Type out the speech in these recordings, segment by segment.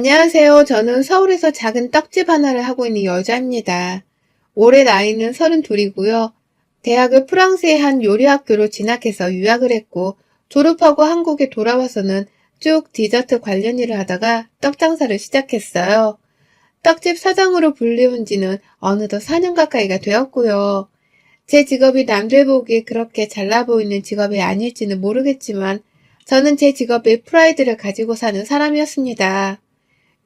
안녕하세요. 저는 서울에서 작은 떡집 하나를 하고 있는 여자입니다. 올해 나이는 32이고요. 대학을 프랑스의 한 요리학교로 진학해서 유학을 했고 졸업하고 한국에 돌아와서는 쭉 디저트 관련 일을 하다가 떡 장사를 시작했어요. 떡집 사장으로 불리운 지는 어느덧 4년 가까이가 되었고요. 제 직업이 남들 보기에 그렇게 잘나 보이는 직업이 아닐지는 모르겠지만 저는 제 직업에 프라이드를 가지고 사는 사람이었습니다.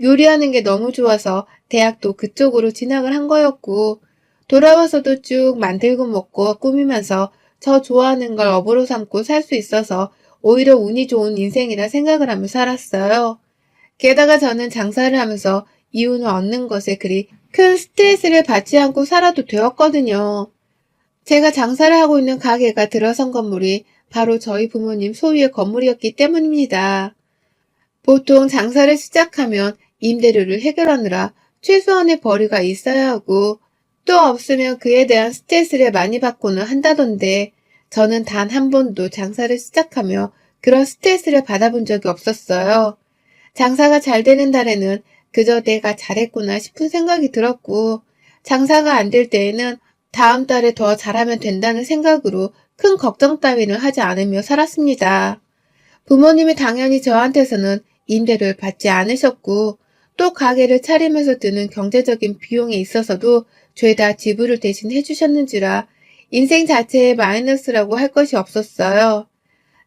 요리하는 게 너무 좋아서 대학도 그쪽으로 진학을 한 거였고 돌아와서도 쭉 만들고 먹고 꾸미면서 저 좋아하는 걸 업으로 삼고 살 수 있어서 오히려 운이 좋은 인생이라 생각을 하며 살았어요. 게다가 저는 장사를 하면서 이윤을 얻는 것에 그리 큰 스트레스를 받지 않고 살아도 되었거든요. 제가 장사를 하고 있는 가게가 들어선 건물이 바로 저희 부모님 소유의 건물이었기 때문입니다. 보통 장사를 시작하면 임대료를 해결하느라 최소한의 벌이가 있어야 하고 또 없으면 그에 대한 스트레스를 많이 받고는 한다던데 저는 단 한 번도 장사를 시작하며 그런 스트레스를 받아본 적이 없었어요. 장사가 잘 되는 달에는 그저 내가 잘했구나 싶은 생각이 들었고 장사가 안 될 때에는 다음 달에 더 잘하면 된다는 생각으로 큰 걱정 따위는 하지 않으며 살았습니다. 부모님이 당연히 저한테서는 임대료를 받지 않으셨고 또 가게를 차리면서 드는 경제적인 비용에 있어서도 죄다 지불을 대신 해주셨는지라 인생 자체에 마이너스라고 할 것이 없었어요.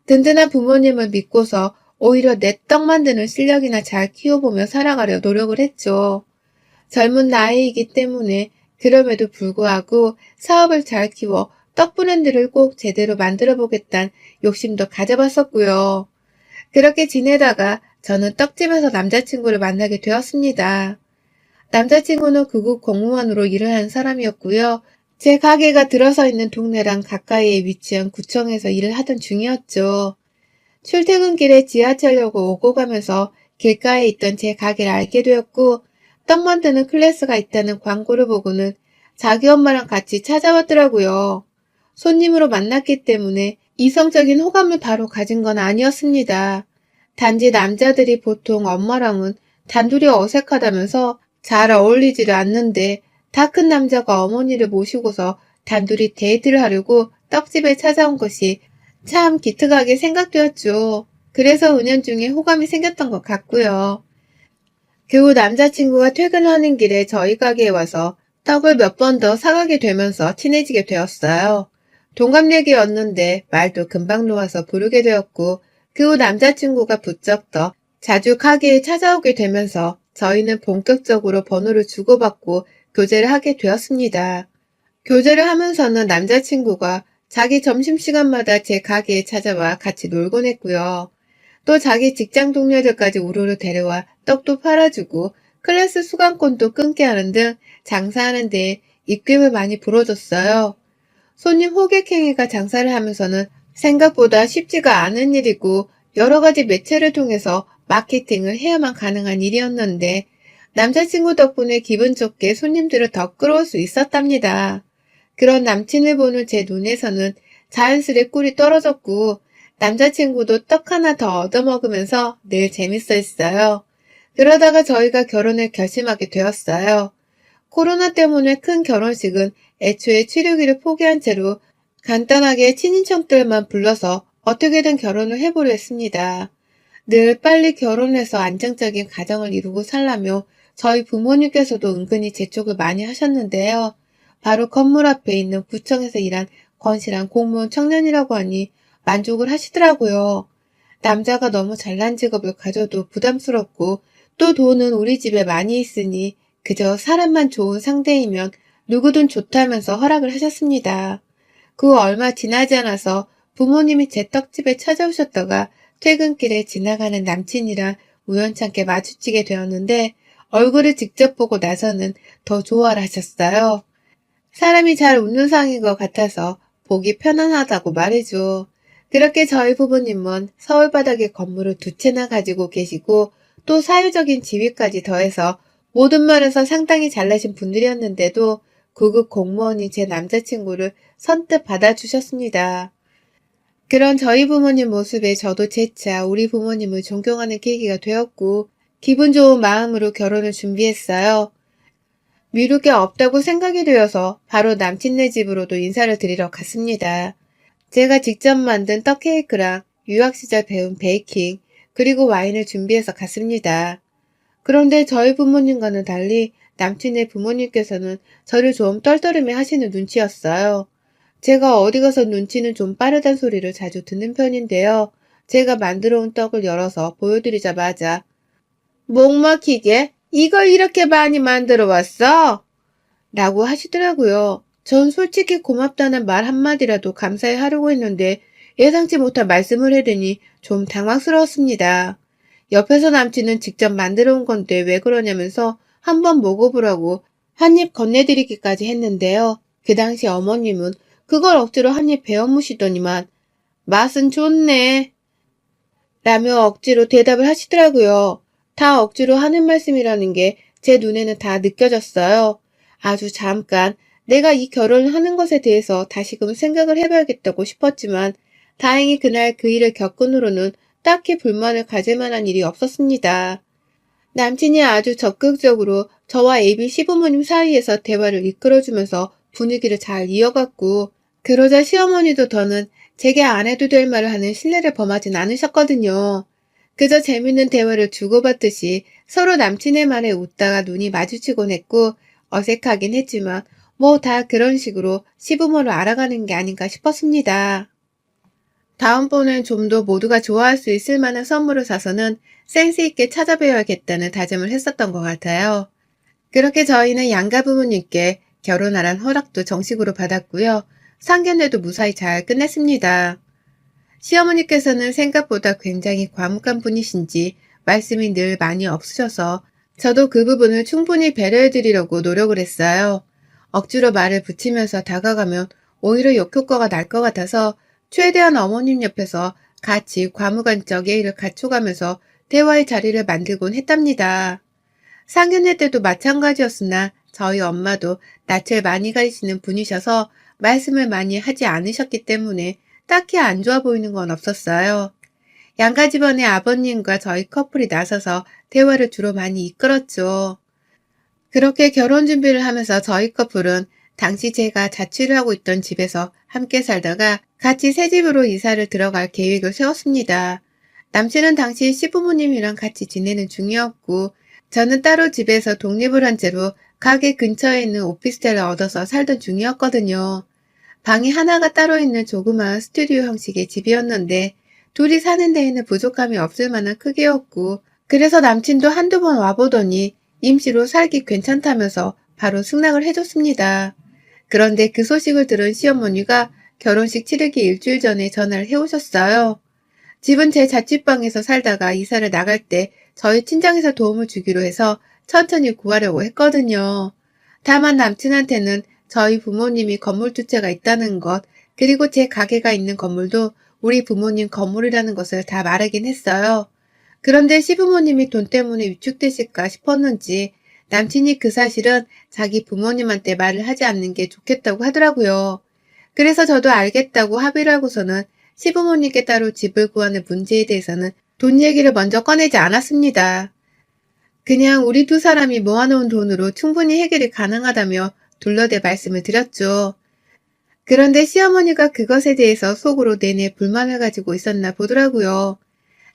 든든한 부모님을 믿고서 오히려 내 떡 만드는 실력이나 잘 키워보며 살아가려 노력을 했죠. 젊은 나이이기 때문에 그럼에도 불구하고 사업을 잘 키워 떡 브랜드를 꼭 제대로 만들어 보겠다는 욕심도 가져봤었고요. 그렇게 지내다가 저는 떡집에서 남자친구를 만나게 되었습니다. 남자친구는 극우 공무원으로 일을 하는 사람이었고요. 제 가게가 들어서 있는 동네랑 가까이에 위치한 구청에서 일을 하던 중이었죠. 출퇴근길에 지하철역을 오고 가면서 길가에 있던 제 가게를 알게 되었고 떡 만드는 클래스가 있다는 광고를 보고는 자기 엄마랑 같이 찾아왔더라고요. 손님으로 만났기 때문에 이성적인 호감을 바로 가진 건 아니었습니다. 단지 남자들이 보통 엄마랑은 단둘이 어색하다면서 잘 어울리지를 않는데 다 큰 남자가 어머니를 모시고서 단둘이 데이트를 하려고 떡집에 찾아온 것이 참 기특하게 생각되었죠. 그래서 은연중에 호감이 생겼던 것 같고요. 그후 남자친구가 퇴근하는 길에 저희 가게에 와서 떡을 몇 번 더 사가게 되면서 친해지게 되었어요. 동갑내기였는데 말도 금방 놓아서 부르게 되었고 그 후 남자친구가 부쩍 더 자주 가게에 찾아오게 되면서 저희는 본격적으로 번호를 주고받고 교제를 하게 되었습니다. 교제를 하면서는 남자친구가 자기 점심시간마다 제 가게에 찾아와 같이 놀곤 했고요. 또 자기 직장 동료들까지 우르르 데려와 떡도 팔아주고 클래스 수강권도 끊게 하는 등 장사하는 데 입김을 많이 불어줬어요. 손님 호객행위가 장사를 하면서는 생각보다 쉽지가 않은 일이고 여러 가지 매체를 통해서 마케팅을 해야만 가능한 일이었는데 남자친구 덕분에 기분 좋게 손님들을 더 끌어올 수 있었답니다. 그런 남친을 보는 제 눈에서는 자연스레 꿀이 떨어졌고 남자친구도 떡 하나 더 얻어먹으면서 늘 재밌어 했어요. 그러다가 저희가 결혼을 결심하게 되었어요. 코로나 때문에 큰 결혼식은 애초에 치르기를 포기한 채로 간단하게 친인척들만 불러서 어떻게든 결혼을 해보려 했습니다. 늘 빨리 결혼해서 안정적인 가정을 이루고 살라며 저희 부모님께서도 은근히 재촉을 많이 하셨는데요. 바로 건물 앞에 있는 구청에서 일한 건실한 공무원 청년이라고 하니 만족을 하시더라고요. 남자가 너무 잘난 직업을 가져도 부담스럽고 또 돈은 우리 집에 많이 있으니 그저 사람만 좋은 상대이면 누구든 좋다면서 허락을 하셨습니다. 그후 얼마 지나지 않아서 부모님이 제 떡집에 찾아오셨다가 퇴근길에 지나가는 남친이랑 우연찮게 마주치게 되었는데 얼굴을 직접 보고 나서는 더 좋아를 하셨어요. 사람이 잘 웃는 상인 것 같아서 보기 편안하다고 말해줘. 그렇게 저희 부모님은 서울 바닥에 건물을 두 채나 가지고 계시고 또 사회적인 지위까지 더해서 모든 면에서 상당히 잘나신 분들이었는데도 구급 공무원인 제 남자친구를 선뜻 받아주셨습니다. 그런 저희 부모님 모습에 저도 재차 우리 부모님을 존경하는 계기가 되었고 기분 좋은 마음으로 결혼을 준비했어요. 미룰 게 없다고 생각이 되어서 바로 남친네 집으로도 인사를 드리러 갔습니다. 제가 직접 만든 떡 케이크랑 유학 시절 배운 베이킹, 그리고 와인을 준비해서 갔습니다. 그런데 저희 부모님과는 달리 남친의 부모님께서는 저를 좀 떨떠름해 하시는 눈치였어요. 제가 어디 가서 눈치는 좀 빠르단 소리를 자주 듣는 편인데요. 제가 만들어 온 떡을 열어서 보여드리자마자 목 막히게 이걸 이렇게 많이 만들어 왔어? 라고 하시더라고요. 전 솔직히 고맙다는 말 한마디라도 감사해 하려고 했는데 예상치 못한 말씀을 해대니 좀 당황스러웠습니다. 옆에서 남친은 직접 만들어 온 건데 왜 그러냐면서 한번 먹어보라고 한 입 건네드리기까지 했는데요. 그 당시 어머님은 그걸 억지로 한 입 베어 무시더니만 맛은 좋네. 라며 억지로 대답을 하시더라고요. 다 억지로 하는 말씀이라는 게 제 눈에는 다 느껴졌어요. 아주 잠깐 내가 이 결혼을 하는 것에 대해서 다시금 생각을 해봐야겠다고 싶었지만 다행히 그날 그 일을 겪은 후로는 딱히 불만을 가질 만한 일이 없었습니다. 남친이 아주 적극적으로 저와 AB 시부모님 사이에서 대화를 이끌어주면서 분위기를 잘 이어갔고 그러자 시어머니도 더는 제게 안 해도 될 말을 하는 신뢰를 범하진 않으셨거든요. 그저 재밌는 대화를 주고받듯이 서로 남친의 말에 웃다가 눈이 마주치곤 했고 어색하긴 했지만 뭐 다 그런 식으로 시부모를 알아가는 게 아닌가 싶었습니다. 다음번엔 좀 더 모두가 좋아할 수 있을 만한 선물을 사서는 센스 있게 찾아뵈야겠다는 다짐을 했었던 것 같아요. 그렇게 저희는 양가 부모님께 결혼하란 허락도 정식으로 받았고요. 상견례도 무사히 잘 끝냈습니다. 시어머니께서는 생각보다 굉장히 과묵한 분이신지 말씀이 늘 많이 없으셔서 저도 그 부분을 충분히 배려해드리려고 노력을 했어요. 억지로 말을 붙이면서 다가가면 오히려 역효과가 날 것 같아서 최대한 어머님 옆에서 같이 과무관적 예의를 갖춰가면서 대화의 자리를 만들곤 했답니다. 상견례 때도 마찬가지였으나 저희 엄마도 낯을 많이 가리시는 분이셔서 말씀을 많이 하지 않으셨기 때문에 딱히 안 좋아 보이는 건 없었어요. 양가 집안의 아버님과 저희 커플이 나서서 대화를 주로 많이 이끌었죠. 그렇게 결혼 준비를 하면서 저희 커플은 당시 제가 자취를 하고 있던 집에서 함께 살다가 같이 새 집으로 이사를 들어갈 계획을 세웠습니다. 남친은 당시 시부모님이랑 같이 지내는 중이었고 저는 따로 집에서 독립을 한 채로 가게 근처에 있는 오피스텔을 얻어서 살던 중이었거든요. 방이 하나가 따로 있는 조그마한 스튜디오 형식의 집이었는데 둘이 사는 데에는 부족함이 없을 만한 크기였고 그래서 남친도 한두 번 와보더니 임시로 살기 괜찮다면서 바로 승낙을 해줬습니다. 그런데 그 소식을 들은 시어머니가 결혼식 치르기 일주일 전에 전화를 해오셨어요. 집은 제 자취방에서 살다가 이사를 나갈 때 저희 친정에서 도움을 주기로 해서 천천히 구하려고 했거든요. 다만 남친한테는 저희 부모님이 건물 두 채가 있다는 것, 그리고 제 가게가 있는 건물도 우리 부모님 건물이라는 것을 다 말하긴 했어요. 그런데 시부모님이 돈 때문에 위축되실까 싶었는지 남친이 그 사실은 자기 부모님한테 말을 하지 않는 게 좋겠다고 하더라고요. 그래서 저도 알겠다고 합의를 하고서는 시부모님께 따로 집을 구하는 문제에 대해서는 돈 얘기를 먼저 꺼내지 않았습니다. 그냥 우리 두 사람이 모아놓은 돈으로 충분히 해결이 가능하다며 둘러대 말씀을 드렸죠. 그런데 시어머니가 그것에 대해서 속으로 내내 불만을 가지고 있었나 보더라고요.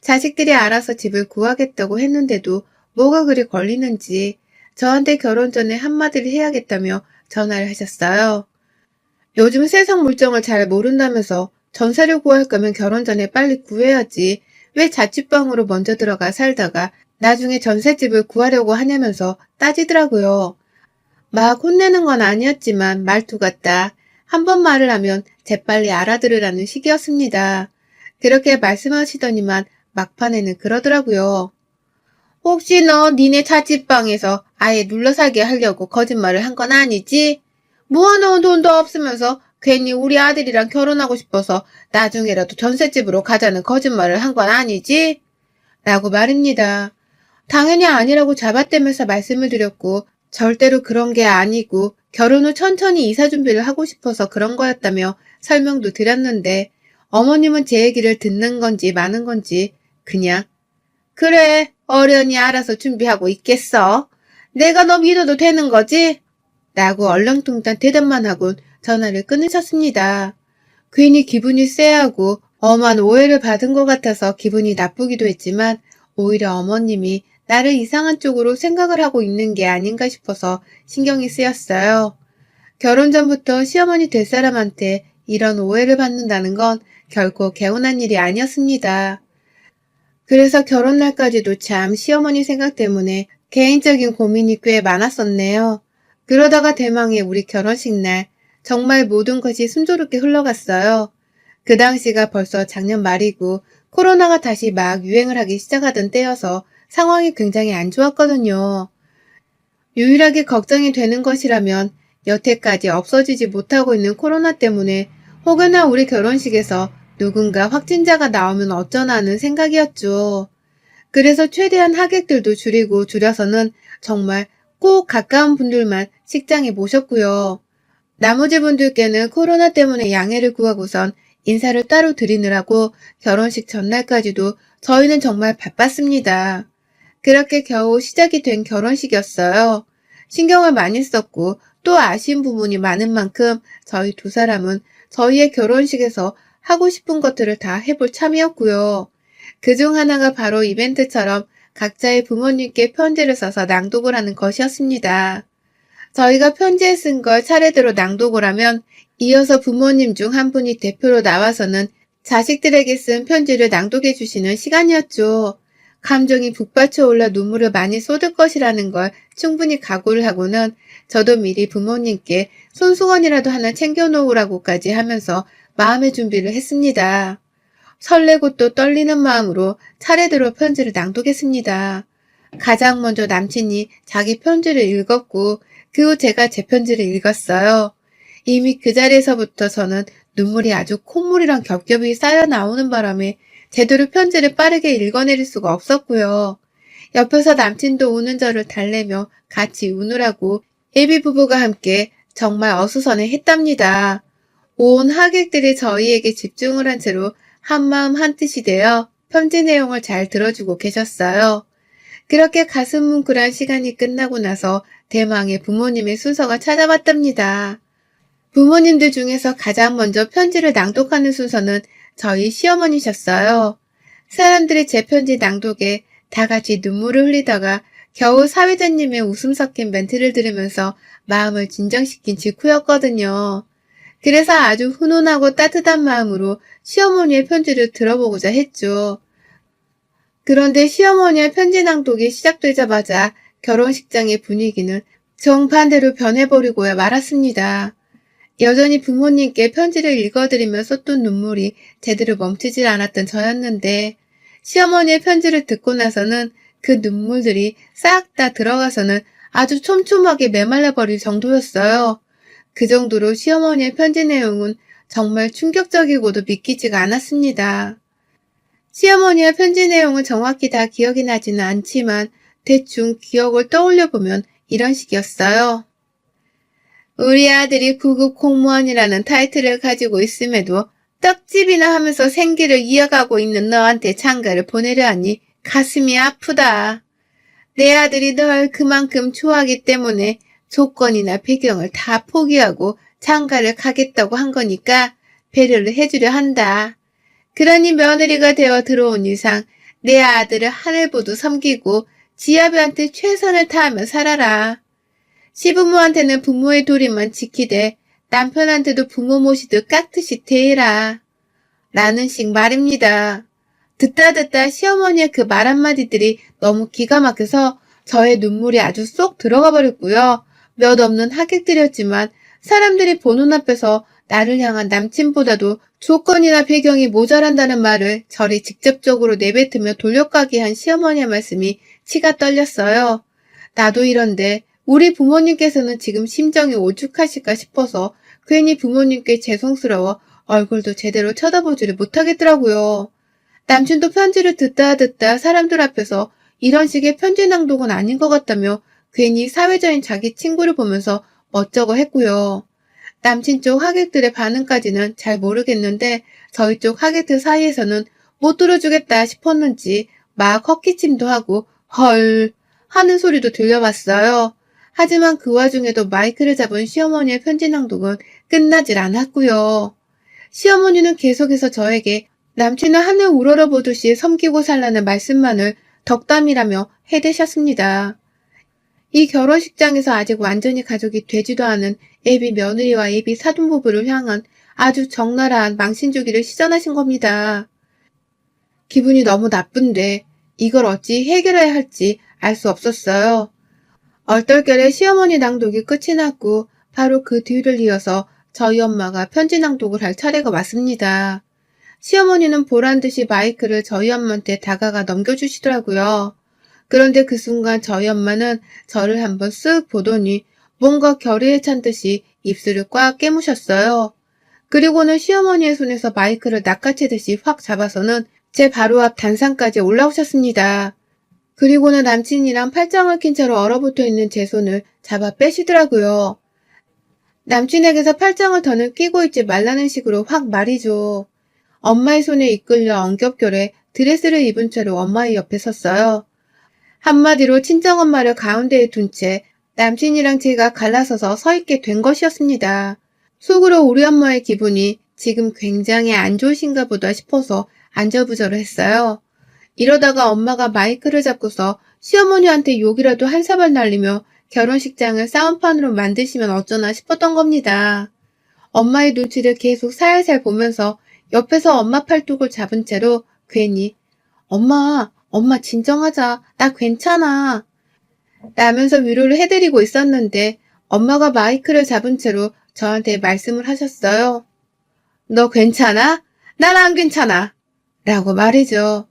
자식들이 알아서 집을 구하겠다고 했는데도 뭐가 그리 걸리는지 저한테 결혼 전에 한마디를 해야겠다며 전화를 하셨어요. 요즘 세상 물정을 잘 모른다면서 전세를 구할 거면 결혼 전에 빨리 구해야지 왜 자취방으로 먼저 들어가 살다가 나중에 전셋집을 구하려고 하냐면서 따지더라고요. 막 혼내는 건 아니었지만 말투가 딱한번 말을 하면 재빨리 알아들으라는 식이었습니다. 그렇게 말씀하시더니만 막판에는 그러더라고요. 혹시 너 니네 자취방에서 아예 눌러 살게 하려고 거짓말을 한 건 아니지? 모아놓은 돈도 없으면서 괜히 우리 아들이랑 결혼하고 싶어서 나중에라도 전셋집으로 가자는 거짓말을 한 건 아니지? 라고 말입니다. 당연히 아니라고 잡아떼면서 말씀을 드렸고 절대로 그런 게 아니고 결혼 후 천천히 이사 준비를 하고 싶어서 그런 거였다며 설명도 드렸는데 어머님은 제 얘기를 듣는 건지 마는 건지 그냥 그래, 어련히 알아서 준비하고 있겠어. 내가 너 믿어도 되는 거지? 라고 얼렁뚱땅 대답만 하고 전화를 끊으셨습니다. 괜히 기분이 쎄하고 엄한 오해를 받은 것 같아서 기분이 나쁘기도 했지만 오히려 어머님이 나를 이상한 쪽으로 생각을 하고 있는 게 아닌가 싶어서 신경이 쓰였어요. 결혼 전부터 시어머니 될 사람한테 이런 오해를 받는다는 건 결코 개운한 일이 아니었습니다. 그래서 결혼날까지도 참 시어머니 생각 때문에 개인적인 고민이 꽤 많았었네요. 그러다가 대망의 우리 결혼식 날 정말 모든 것이 순조롭게 흘러갔어요. 그 당시가 벌써 작년 말이고 코로나가 다시 막 유행을 하기 시작하던 때여서 상황이 굉장히 안 좋았거든요. 유일하게 걱정이 되는 것이라면 여태까지 없어지지 못하고 있는 코로나 때문에 혹여나 우리 결혼식에서 누군가 확진자가 나오면 어쩌나 하는 생각이었죠. 그래서 최대한 하객들도 줄이고 줄여서는 정말 꼭 가까운 분들만 식장에 모셨고요. 나머지 분들께는 코로나 때문에 양해를 구하고선 인사를 따로 드리느라고 결혼식 전날까지도 저희는 정말 바빴습니다. 그렇게 겨우 시작이 된 결혼식이었어요. 신경을 많이 썼고 또 아쉬운 부분이 많은 만큼 저희 두 사람은 저희의 결혼식에서 하고 싶은 것들을 다 해볼 참이었고요. 그 중 하나가 바로 이벤트처럼 각자의 부모님께 편지를 써서 낭독을 하는 것이었습니다. 저희가 편지에 쓴 걸 차례대로 낭독을 하면 이어서 부모님 중 한 분이 대표로 나와서는 자식들에게 쓴 편지를 낭독해 주시는 시간이었죠. 감정이 북받쳐 올라 눈물을 많이 쏟을 것이라는 걸 충분히 각오를 하고는 저도 미리 부모님께 손수건이라도 하나 챙겨놓으라고까지 하면서 마음의 준비를 했습니다. 설레고 또 떨리는 마음으로 차례대로 편지를 낭독했습니다. 가장 먼저 남친이 자기 편지를 읽었고 그 후 제가 제 편지를 읽었어요. 이미 그 자리에서부터 저는 눈물이 아주 콧물이랑 겹겹이 쌓여 나오는 바람에 제대로 편지를 빠르게 읽어내릴 수가 없었고요. 옆에서 남친도 우는 저를 달래며 같이 우느라고 예비 부부가 함께 정말 어수선해 했답니다. 온 하객들이 저희에게 집중을 한 채로 한마음 한뜻이 되어 편지 내용을 잘 들어주고 계셨어요. 그렇게 가슴 뭉클한 시간이 끝나고 나서 대망의 부모님의 순서가 찾아왔답니다. 부모님들 중에서 가장 먼저 편지를 낭독하는 순서는 저희 시어머니셨어요. 사람들이 제 편지 낭독에 다 같이 눈물을 흘리다가 겨우 사회자님의 웃음 섞인 멘트를 들으면서 마음을 진정시킨 직후였거든요. 그래서 아주 훈훈하고 따뜻한 마음으로 시어머니의 편지를 들어보고자 했죠. 그런데 시어머니의 편지 낭독이 시작되자마자 결혼식장의 분위기는 정반대로 변해버리고야 말았습니다. 여전히 부모님께 편지를 읽어드리며 쏟던 눈물이 제대로 멈추질 않았던 저였는데 시어머니의 편지를 듣고 나서는 그 눈물들이 싹 다 들어가서는 아주 촘촘하게 메말라 버릴 정도였어요. 그 정도로 시어머니의 편지 내용은 정말 충격적이고도 믿기지가 않았습니다. 시어머니의 편지 내용은 정확히 다 기억이 나지는 않지만 대충 기억을 떠올려 보면 이런 식이었어요. 우리 아들이 구급 공무원이라는 타이틀을 가지고 있음에도 떡집이나 하면서 생계를 이어가고 있는 너한테 장가를 보내려 하니 가슴이 아프다. 내 아들이 널 그만큼 좋아하기 때문에 조건이나 배경을 다 포기하고 장가를 가겠다고 한 거니까 배려를 해주려 한다. 그러니 며느리가 되어 들어온 이상 내 아들을 하늘보도 섬기고 지아비한테 최선을 다하며 살아라. 시부모한테는 부모의 도리만 지키되 남편한테도 부모 모시듯 깍듯이 대해라. 라는 식 말입니다. 듣다 듣다 시어머니의 그 말 한마디들이 너무 기가 막혀서 저의 눈물이 아주 쏙 들어가 버렸고요. 몇 없는 하객들이었지만 사람들이 보는 앞에서 나를 향한 남친보다도 조건이나 배경이 모자란다는 말을 저리 직접적으로 내뱉으며 돌려가게 한 시어머니의 말씀이 치가 떨렸어요. 나도 이런데 우리 부모님께서는 지금 심정이 오죽하실까 싶어서 괜히 부모님께 죄송스러워 얼굴도 제대로 쳐다보지를 못하겠더라고요. 남친도 편지를 듣다 듣다 사람들 앞에서 이런 식의 편지 낭독은 아닌 것 같다며 괜히 사회자인 자기 친구를 보면서 어쩌고 했고요. 남친 쪽 하객들의 반응까지는 잘 모르겠는데 저희 쪽 하객들 사이에서는 못 들어주겠다 싶었는지 막 헛기침도 하고 헐 하는 소리도 들려왔어요. 하지만 그 와중에도 마이크를 잡은 시어머니의 편지 낭독은 끝나질 않았고요. 시어머니는 계속해서 저에게 남친은 하늘 우러러 보듯이 섬기고 살라는 말씀만을 덕담이라며 해대셨습니다. 이 결혼식장에서 아직 완전히 가족이 되지도 않은 애비 며느리와 애비 사돈 부부를 향한 아주 적나라한 망신주기를 시전하신 겁니다. 기분이 너무 나쁜데 이걸 어찌 해결해야 할지 알 수 없었어요. 얼떨결에 시어머니 낭독이 끝이 났고 바로 그 뒤를 이어서 저희 엄마가 편지 낭독을 할 차례가 왔습니다. 시어머니는 보란 듯이 마이크를 저희 엄마한테 다가가 넘겨주시더라고요. 그런데 그 순간 저희 엄마는 저를 한번 쓱 보더니 뭔가 결의에 찬 듯이 입술을 꽉 깨무셨어요. 그리고는 시어머니의 손에서 마이크를 낚아채듯이 확 잡아서는 제 바로 앞 단상까지 올라오셨습니다. 그리고는 남친이랑 팔짱을 낀 채로 얼어붙어 있는 제 손을 잡아 빼시더라고요. 남친에게서 팔짱을 더는 끼고 있지 말라는 식으로 확 말이죠. 엄마의 손에 이끌려 엉겹결에 드레스를 입은 채로 엄마의 옆에 섰어요. 한마디로 친정엄마를 가운데에 둔 채 남친이랑 제가 갈라서서 서 있게 된 것이었습니다. 속으로 우리 엄마의 기분이 지금 굉장히 안 좋으신가 보다 싶어서 안절부절을 했어요. 이러다가 엄마가 마이크를 잡고서 시어머니한테 욕이라도 한 사발 날리며 결혼식장을 싸움판으로 만드시면 어쩌나 싶었던 겁니다. 엄마의 눈치를 계속 살살 보면서 옆에서 엄마 팔뚝을 잡은 채로 괜히 엄마, 엄마 진정하자. 나 괜찮아. 라면서 위로를 해드리고 있었는데 엄마가 마이크를 잡은 채로 저한테 말씀을 하셨어요. 너 괜찮아? 난 안 괜찮아. 라고 말이죠.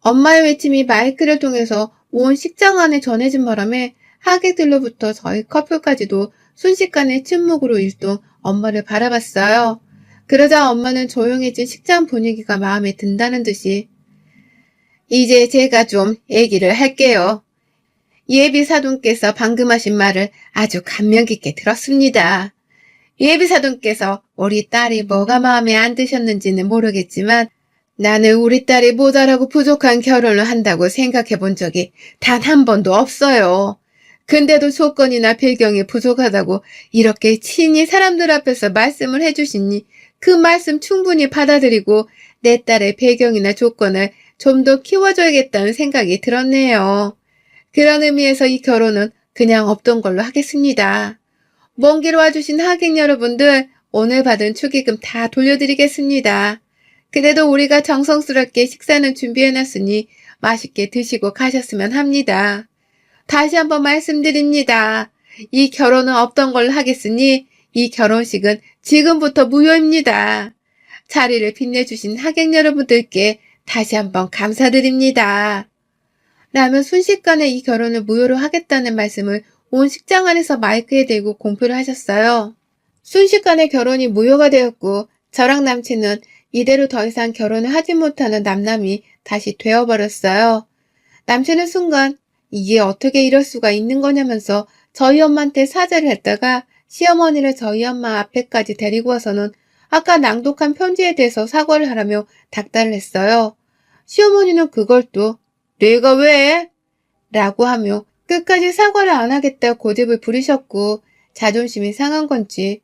엄마의 외침이 마이크를 통해서 온 식장 안에 전해진 바람에 하객들로부터 저희 커플까지도 순식간에 침묵으로 일동 엄마를 바라봤어요. 그러자 엄마는 조용해진 식장 분위기가 마음에 든다는 듯이 이제 제가 좀 얘기를 할게요. 예비 사돈께서 방금 하신 말을 아주 감명 깊게 들었습니다. 예비 사돈께서 우리 딸이 뭐가 마음에 안 드셨는지는 모르겠지만 나는 우리 딸이 모자라고 부족한 결혼을 한다고 생각해 본 적이 단 한 번도 없어요. 근데도 조건이나 배경이 부족하다고 이렇게 친히 사람들 앞에서 말씀을 해주시니 그 말씀 충분히 받아들이고 내 딸의 배경이나 조건을 좀 더 키워줘야겠다는 생각이 들었네요. 그런 의미에서 이 결혼은 그냥 없던 걸로 하겠습니다. 먼 길 와주신 하객 여러분들 오늘 받은 축의금 다 돌려드리겠습니다. 그래도 우리가 정성스럽게 식사는 준비해놨으니 맛있게 드시고 가셨으면 합니다. 다시 한번 말씀드립니다. 이 결혼은 없던 걸로 하겠으니 이 결혼식은 지금부터 무효입니다. 자리를 빛내주신 하객 여러분들께 다시 한번 감사드립니다. 라며 순식간에 이 결혼을 무효로 하겠다는 말씀을 온 식장 안에서 마이크에 대고 공표를 하셨어요. 순식간에 결혼이 무효가 되었고 저랑 남친은 이대로 더 이상 결혼을 하지 못하는 남남이 다시 되어버렸어요. 남친은 순간 이게 어떻게 이럴 수가 있는 거냐면서 저희 엄마한테 사죄를 했다가 시어머니를 저희 엄마 앞에까지 데리고 와서는 아까 낭독한 편지에 대해서 사과를 하라며 닥달을 했어요. 시어머니는 그걸 또 내가 왜? 라고 하며 끝까지 사과를 안 하겠다 고집을 부리셨고 자존심이 상한 건지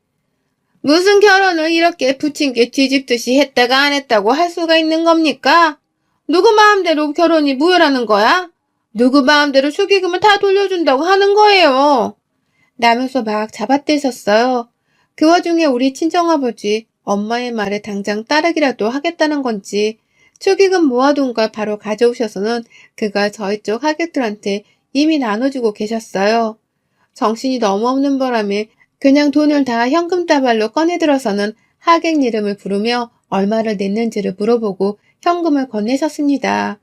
무슨 결혼을 이렇게 부침개 뒤집듯이 했다가 안 했다고 할 수가 있는 겁니까? 누구 마음대로 결혼이 무효라는 거야? 누구 마음대로 축의금을 다 돌려준다고 하는 거예요. 라면서 막 잡아떼셨어요. 그 와중에 우리 친정아버지 엄마의 말에 당장 따르기라도 하겠다는 건지 축의금 모아둔 걸 바로 가져오셔서는 그걸 저희 쪽 하객들한테 이미 나눠주고 계셨어요. 정신이 너무 없는 바람에 그냥 돈을 다 현금 다발로 꺼내들어서는 하객 이름을 부르며 얼마를 냈는지를 물어보고 현금을 건네셨습니다.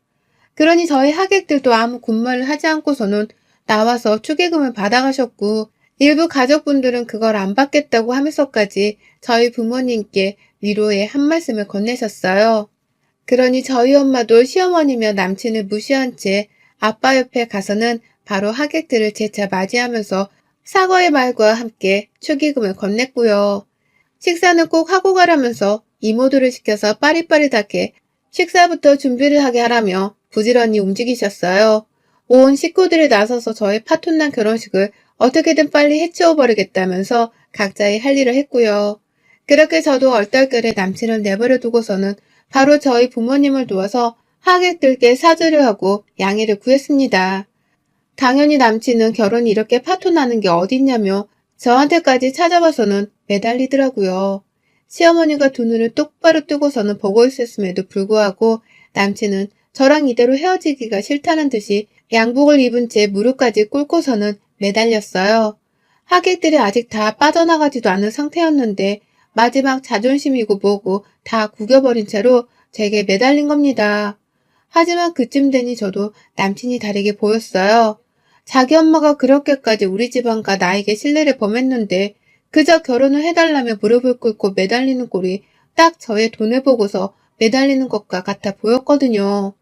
그러니 저희 하객들도 아무 군말을 하지 않고서는 나와서 축의금을 받아가셨고 일부 가족분들은 그걸 안 받겠다고 하면서까지 저희 부모님께 위로의 한 말씀을 건네셨어요. 그러니 저희 엄마도 시어머니며 남친을 무시한 채 아빠 옆에 가서는 바로 하객들을 재차 맞이하면서 사과의 말과 함께 축의금을 건넸고요. 식사는 꼭 하고 가라면서 이모들을 시켜서 빠릿빠릿하게 식사부터 준비를 하게 하라며 부지런히 움직이셨어요. 온 식구들이 나서서 저의 파토난 결혼식을 어떻게든 빨리 해치워버리겠다면서 각자의 할 일을 했고요. 그렇게 저도 얼떨결에 남친을 내버려 두고서는 바로 저희 부모님을 도와서 하객들께 사죄를 하고 양해를 구했습니다. 당연히 남친은 결혼이 이렇게 파토 나는 게 어딨냐며 저한테까지 찾아와서는 매달리더라고요. 시어머니가 두 눈을 똑바로 뜨고서는 보고 있었음에도 불구하고 남친은 저랑 이대로 헤어지기가 싫다는 듯이 양복을 입은 채 무릎까지 꿇고서는 매달렸어요. 하객들이 아직 다 빠져나가지도 않은 상태였는데 마지막 자존심이고 뭐고 다 구겨버린 채로 제게 매달린 겁니다. 하지만 그쯤 되니 저도 남친이 다르게 보였어요. 자기 엄마가 그렇게까지 우리 집안과 나에게 신뢰를 범했는데 그저 결혼을 해달라며 무릎을 꿇고 매달리는 꼴이 딱 저의 돈을 보고서 매달리는 것과 같아 보였거든요.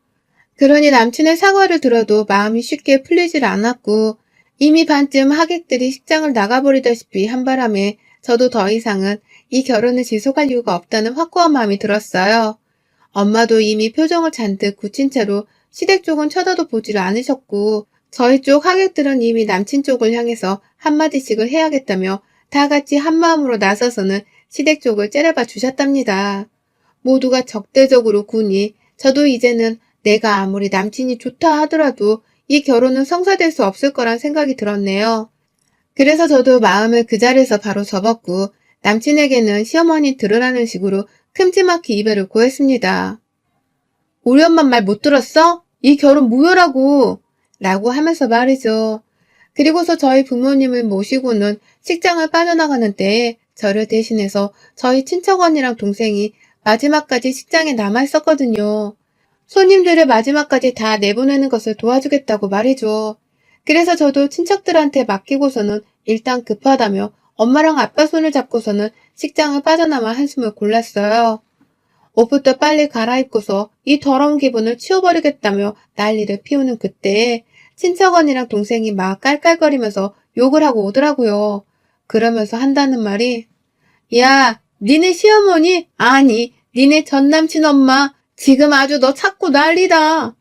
그러니 남친의 사과를 들어도 마음이 쉽게 풀리질 않았고 이미 반쯤 하객들이 식장을 나가버리다시피 한 바람에 저도 더 이상은 이 결혼을 지속할 이유가 없다는 확고한 마음이 들었어요. 엄마도 이미 표정을 잔뜩 굳힌 채로 시댁 쪽은 쳐다도 보지를 않으셨고 저희 쪽 하객들은 이미 남친 쪽을 향해서 한마디씩을 해야겠다며 다 같이 한마음으로 나서서는 시댁 쪽을 째려봐 주셨답니다. 모두가 적대적으로 구니 저도 이제는 내가 아무리 남친이 좋다 하더라도 이 결혼은 성사될 수 없을 거란 생각이 들었네요. 그래서 저도 마음을 그 자리에서 바로 접었고 남친에게는 시어머니 들으라는 식으로 큼지막히 이별을 고했습니다. 우리 엄마 말 못 들었어? 이 결혼 무효라고! 라고 하면서 말이죠. 그리고서 저희 부모님을 모시고는 식장을 빠져나가는 때에 저를 대신해서 저희 친척 언니랑 동생이 마지막까지 식장에 남아 있었거든요. 손님들을 마지막까지 다 내보내는 것을 도와주겠다고 말이죠. 그래서 저도 친척들한테 맡기고서는 일단 급하다며 엄마랑 아빠 손을 잡고서는 식장을 빠져나와 한숨을 골랐어요. 옷부터 빨리 갈아입고서 이 더러운 기분을 치워버리겠다며 난리를 피우는 그때에 친척 언니랑 동생이 막 깔깔거리면서 욕을 하고 오더라고요. 그러면서 한다는 말이 야, 니네 시어머니? 아니, 니네 전남친 엄마 지금 아주 너 찾고 난리다.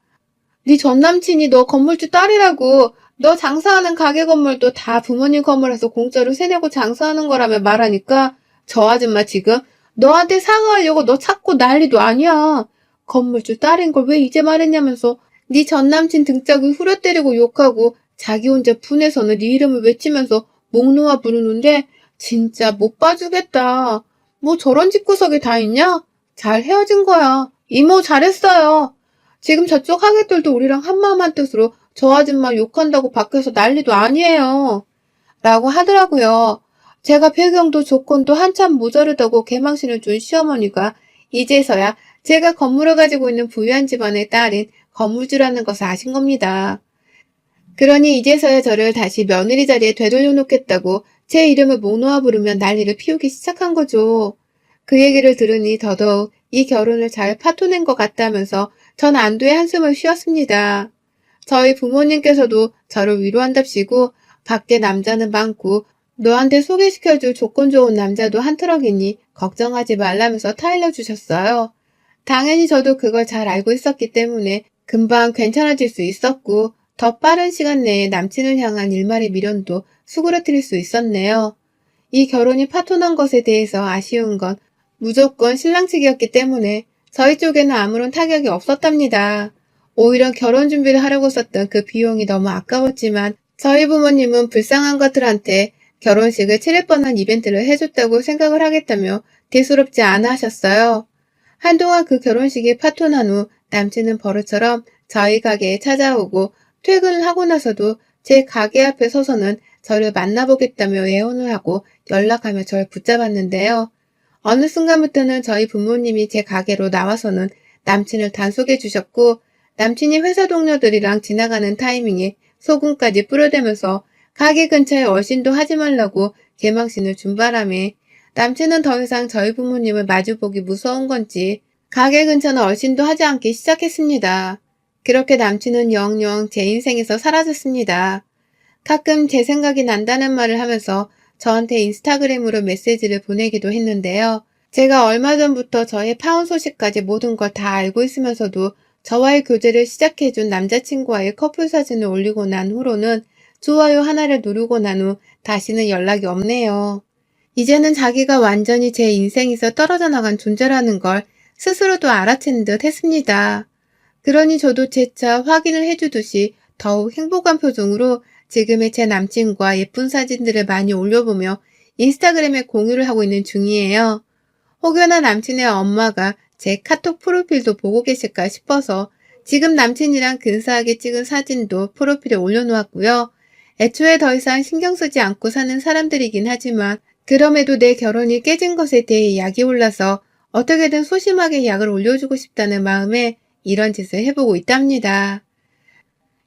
네 전남친이 너 건물주 딸이라고. 너 장사하는 가게 건물도 다 부모님 건물에서 공짜로 세내고 장사하는 거라며 말하니까 저 아줌마 지금 너한테 사과하려고 너 찾고 난리도 아니야. 건물주 딸인 걸 왜 이제 말했냐면서 네 전남친 등짝을 후려때리고 욕하고 자기 혼자 분해서는 네 이름을 외치면서 목 놓아 부르는데 진짜 못 봐주겠다. 뭐 저런 집구석이 다 있냐? 잘 헤어진 거야. 이모 잘했어요. 지금 저쪽 하객들도 우리랑 한마음 한뜻으로 저 아줌마 욕한다고 밖에서 난리도 아니에요. 라고 하더라고요. 제가 배경도 조건도 한참 모자르다고 개망신을 준 시어머니가 이제서야 제가 건물을 가지고 있는 부유한 집안의 딸인 건물주라는 것을 아신 겁니다. 그러니 이제서야 저를 다시 며느리 자리에 되돌려 놓겠다고 제 이름을 목 놓아 부르면 난리를 피우기 시작한 거죠. 그 얘기를 들으니 더더욱 이 결혼을 잘 파토낸 것 같다면서 전 안도의 한숨을 쉬었습니다. 저희 부모님께서도 저를 위로한답시고 밖에 남자는 많고 너한테 소개시켜줄 조건 좋은 남자도 한 트럭이니 걱정하지 말라면서 타일러 주셨어요. 당연히 저도 그걸 잘 알고 있었기 때문에 금방 괜찮아질 수 있었고 더 빠른 시간 내에 남친을 향한 일말의 미련도 수그러뜨릴 수 있었네요. 이 결혼이 파토난 것에 대해서 아쉬운 건 무조건 신랑 측이었기 때문에 저희 쪽에는 아무런 타격이 없었답니다. 오히려 결혼 준비를 하려고 썼던 그 비용이 너무 아까웠지만 저희 부모님은 불쌍한 것들한테 결혼식을 치를 뻔한 이벤트를 해줬다고 생각을 하겠다며 대수롭지 않아 하셨어요. 한동안 그 결혼식이 파토난 후 남친은 버릇처럼 저희 가게에 찾아오고 퇴근을 하고 나서도 제 가게 앞에 서서는 저를 만나보겠다며 애원을 하고 연락하며 저를 붙잡았는데요. 어느 순간부터는 저희 부모님이 제 가게로 나와서는 남친을 단속해 주셨고 남친이 회사 동료들이랑 지나가는 타이밍에 소금까지 뿌려대면서 가게 근처에 얼씬도 하지 말라고 개망신을 준 바람에 남친은 더 이상 저희 부모님을 마주보기 무서운 건지 가게 근처는 얼씬도 하지 않기 시작했습니다. 그렇게 남친은 영영 제 인생에서 사라졌습니다. 가끔 제 생각이 난다는 말을 하면서 저한테 인스타그램으로 메시지를 보내기도 했는데요. 제가 얼마 전부터 저의 파혼 소식까지 모든 걸 다 알고 있으면서도 저와의 교제를 시작해준 남자친구와의 커플 사진을 올리고 난 후로는 좋아요 하나를 누르고 난 후 다시는 연락이 없네요. 이제는 자기가 완전히 제 인생에서 떨어져 나간 존재라는 걸 스스로도 알아챈 듯 했습니다. 그러니 저도 재차 확인을 해주듯이 더욱 행복한 표정으로 지금의 제 남친과 예쁜 사진들을 많이 올려보며 인스타그램에 공유를 하고 있는 중이에요. 혹여나 남친의 엄마가 제 카톡 프로필도 보고 계실까 싶어서 지금 남친이랑 근사하게 찍은 사진도 프로필에 올려놓았고요. 애초에 더 이상 신경 쓰지 않고 사는 사람들이긴 하지만 그럼에도 내 결혼이 깨진 것에 대해 약이 올라서 어떻게든 소심하게 약을 올려주고 싶다는 마음에 이런 짓을 해보고 있답니다.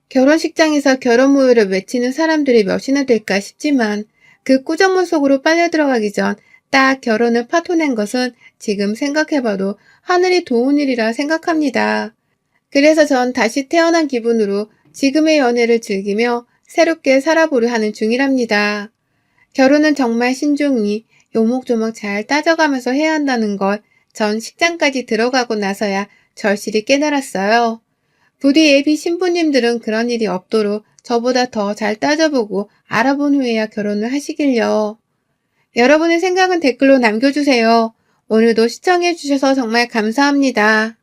결혼식장에서 결혼 무효를 외치는 사람들이 몇이나 될까 싶지만 그 꾸정문 속으로 빨려 들어가기 전 딱 결혼을 파토낸 것은 지금 생각해봐도 하늘이 도운 일이라 생각합니다. 그래서 전 다시 태어난 기분으로 지금의 연애를 즐기며 새롭게 살아보려 하는 중이랍니다. 결혼은 정말 신중히 요목조목 잘 따져가면서 해야 한다는 걸 전 식장까지 들어가고 나서야 절실히 깨달았어요. 부디 예비 신부님들은 그런 일이 없도록 저보다 더 잘 따져보고 알아본 후에야 결혼을 하시길요. 여러분의 생각은 댓글로 남겨주세요. 오늘도 시청해주셔서 정말 감사합니다.